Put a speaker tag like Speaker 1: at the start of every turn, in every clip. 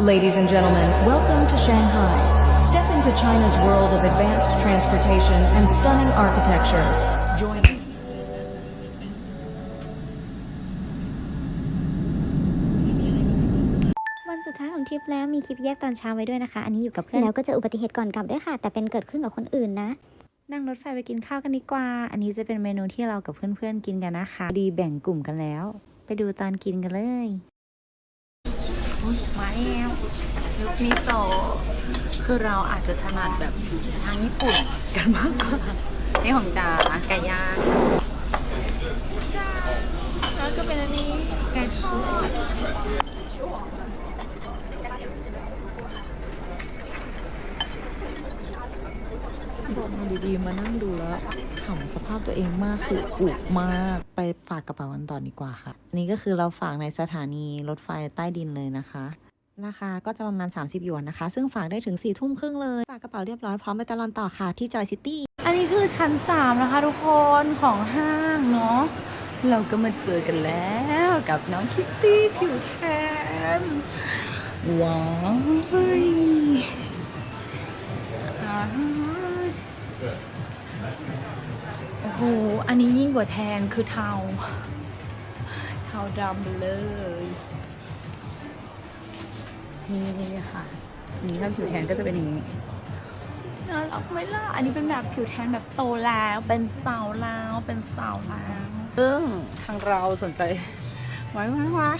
Speaker 1: Ladies and gentlemen, welcome to Shanghai. Step into China's world of advanced transportation and stunning architecture. Join
Speaker 2: วันสุดท้ายของทริปแล้วมีคลิปแยกตอนเช้าไว้ด้วยนะคะ อันนี้อยู่กับเพื่อน แล้วก็เจออุบัติเหตุก่อนกลับด้วยค่ะ แต่เป็นเกิดขึ้นกับคนอื่นนะ
Speaker 3: นั่งรถไฟไปกินข้าวกันดีกว่า อันนี้จะเป็นเมนูที่เรากับเพื่อนๆกินกันนะคะ ดีแบ่งกลุ่มกันแล้ว ไปดูตอนกินกันเลย มาแล้วยุคมิโซคือเราอาจจะถนัดแบบทางญี่ปุ่นกันมากกว่านี่ของจาไก่ย่างแล้วก็เป็นอันนี้ไก่ทอดา
Speaker 4: ดีๆ มานั่งดูแล้วขำสภาพตัวเองมากคืออุมาก ไปฝากกระเป๋ากันต่อดีกว่าค่ะนนี้ก็คือเราฝากในสถานีรถไฟใต้ดินเลยนะคะ ราคาก็จะประมาณ 30หยวนนะคะ ซึ่งฝากได้ถึง4ี่ทุ่มครึ่งเลย ฝากกระเป๋าเรียบร้อยพร้อมไปตลอดต่อค่ะที่จอยซิตี้
Speaker 3: อันนี้คือชั้นสามนะคะทุกคนของห้างเนาะ เราก็มาเจอกันแล้วกับน้องคิตตี้ผิวแทนว้าวอ่า โอ้โห อันนี้ยิ่งกว่าแทนคือเทา เทาดำไปเลยนี่ค่ะนี่ถ้าผิวแทนก็จะเป็นอย่างนี้น่ารักไหมล่ะ อันนี้เป็นแบบผิวแทนแบบโตแล้ว เป็นสาวแล้ว เป็นสาวแล้วซึ่งทางเราสนใจไว้ไว้ไว้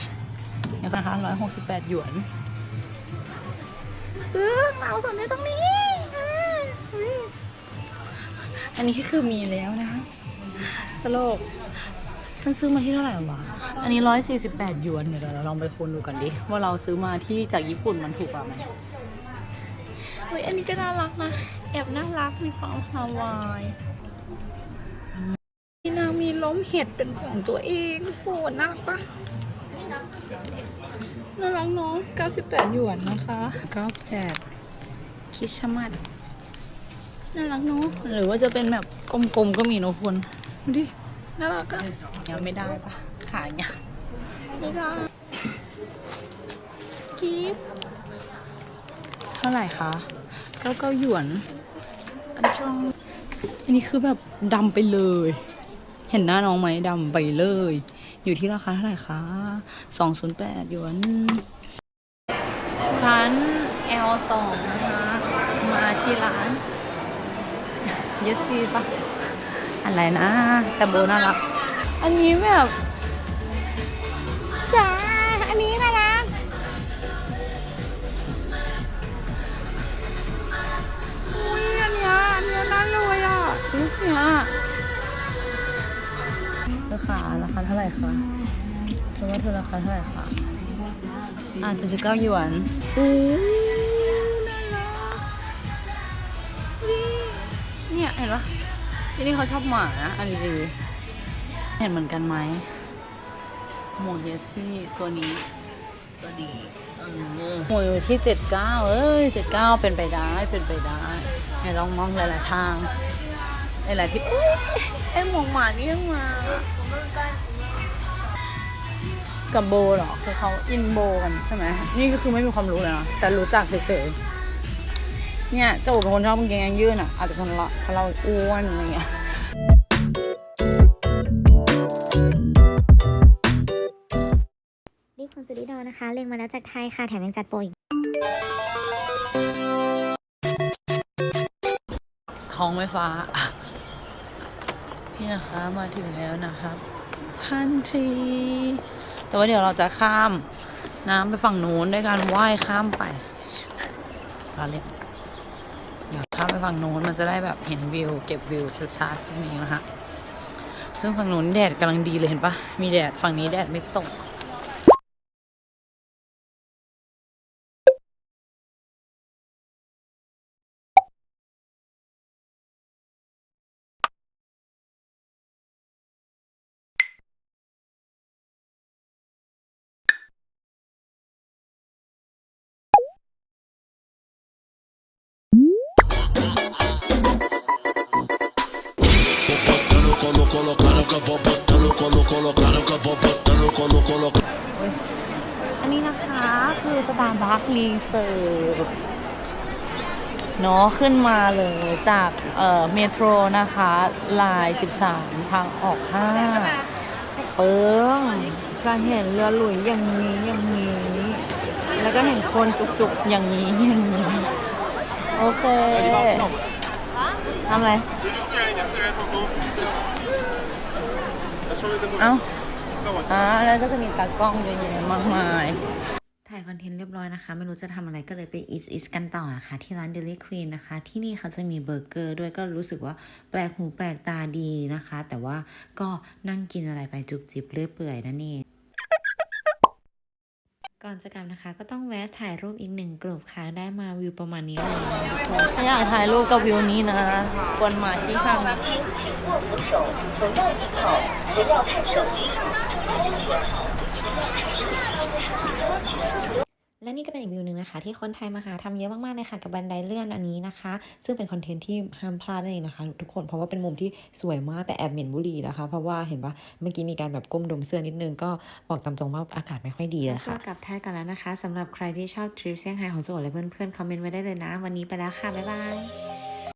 Speaker 3: เนี่ยนะคะร้อยหกสิบแปดหยวน ซึ่งเราสนใจตรงนี้ อันนี้คือมีแล้วนะคะตลกฉันซื้อมาที่เท่าไหร่วะ อันนี้ร้อยสี่สิบแปดหยวน เดี๋ยวเราลองไปคูณดูกันดิ ว่าเราซื้อมาที่จากญี่ปุ่นมันถูกกว่าไหมเฮ้ยอันนี้ก็น่ารักนะ แอบน่ารัก มีความฮาวายนี่นางมีล้มเห็ดเป็นของตัวเองโหน่ารักปะน่ารักเนาะ98 หยวนนะคะ 98 คิดชะมัด น่ารักเนาะหรือว่าจะเป็นแบบกลมๆก็มีเนอะคุณดูดิน่ารักอะยังไม่ได้ปะขายเนี่ยไม่ได้กิฟเท่าไหร่คะเก้าเก้าหยวน อันช่องอันนี้คือแบบดำไปเลย เห็นหน้าน้องไหมดำไปเลย อยู่ที่ราคาเท่าไหร่คะสองศูนย์แปดหยวนชั้น L สองนะคะ มาที่ร้าน เยสซี่ปะอะไรนะแต่โบน่ารัก อันนี้แบบจ้าอันนี้น่ารักอุ้ยอันเนี้ยอันเนี้ยน่าเลยอะลูกเนี้ยราคาราคาเท่าไหร่คะเธอว่าเธอราคาเท่าไหร่คะอ่าเจ็ดสิบเก้าหยวนอู้ เห็นปะที่นี่เขาชอบหมานะอันนี้ดีเห็นเหมือนกันไหมหมวกเยสซี่ตัวนี้ ตัวนี้หมวกอยู่ที่เจ็ดเก้าเอ้ยเจ็ดเก้าเป็นไปได้เป็นไปได้ให้ลองมองหลายๆทางหลายๆที่ไอ้หมวกหมานี่ยังมากับโบเหรอคือเขาอินโบกันใช่ไหมนี่ก็คือไม่มีความรู้เลยนะแต่รู้จักเฉยๆ เนี่ยเจ้าโอเป็นคนชอบกางเกงยางยืดอะอาจจะเพราะเราเพราะเราอ้วนอะไรเงี้ย
Speaker 2: นี่คุณสุริดอนะคะเล็งมาแล้วจากไทยค่ะแถมยังจัดโปรอีก
Speaker 3: ท้องไฟฟ้า นี่นะคะมาถึงแล้วนะครับพันทรีแต่ว่าเดี๋ยวเราจะข้ามน้ำไปฝั่งนู้นด้วยการว่ายข้ามไปเราเล่นเดี๋ยวข้ามไปฝั่งนู้นมันจะได้แบบเห็นวิว เก็บวิวชัดๆตรงนี้นะคะ ซึ่งฝั่งนู้นแดดกำลังดีเลยเห็นปะมีแดดฝั่งนี้แดดไม่ตก
Speaker 4: เอั
Speaker 3: นนี้นะคะคือสตาร์บัครีเซิร์ฟเนาะขึ้นมาเลยจากเอ่อเมโทรนะคะลาย 13 ทางออก5เปิ้งการเห็นเรือหลุยอย่างนี้อย่างนี้ แล้วก็เห็นคนจุกๆอย่างนี้อย่างนี้ โอเค ทำอะไร เอ้าอ่าแล้วก็จะมีตากล้องเยอะแยะมากมาย
Speaker 4: ถ่ายคอนเทนต์เรียบร้อยนะคะ ไม่รู้จะทำอะไรก็เลยไปอิสอิสกันต่อค่ะ ที่ร้าน Deli Queen นะคะ ที่นี่เขาจะมีเบอร์เกอร์ด้วยก็รู้สึกว่าแปลกหูแปลกตาดีนะคะ แต่ว่าก็นั่งกินอะไรไปจุบจิบเรื่อยเปื่อยนั่นเอง ก่อนจะกลับนะคะ ก็ต้องแวะถ่ายรูปอีกหนึ่งกลุ่มค่ะได้มาวิวประมาณนี้เลย
Speaker 3: ถ้าอยากถ่ายรูปกับวิวนี้นะควรมาที่ข้างนี้
Speaker 4: นี่ก็เป็นอีกวิวหนึ่งนะคะ ที่คนไทยมาหาทำเยอะมากๆเลยค่ะกับบันไดเลื่อนอันนี้นะคะ ซึ่งเป็นคอนเทนต์ที่ห้ามพลาดนั่นเองนะคะ ทุกคนเพราะว่าเป็นมุมที่สวยมากแต่แอบเหม็นบุหรี่นะคะ เพราะว่าเห็นว่าเมื่อกี้มีการแบบก้มดมเสื้อนิดนึงก็บอกตามตรงว่าอากาศไม่ค่อยดีเลยค่ะกลับไทยกันแล้วนะคะสำหรับใครที่ชอบทริปเซี่ยงไฮ้ของโจและเพื่อนๆคอมเมนต์ไว้ได้เลยนะ วันนี้ไปแล้วค่ะบ๊ายบาย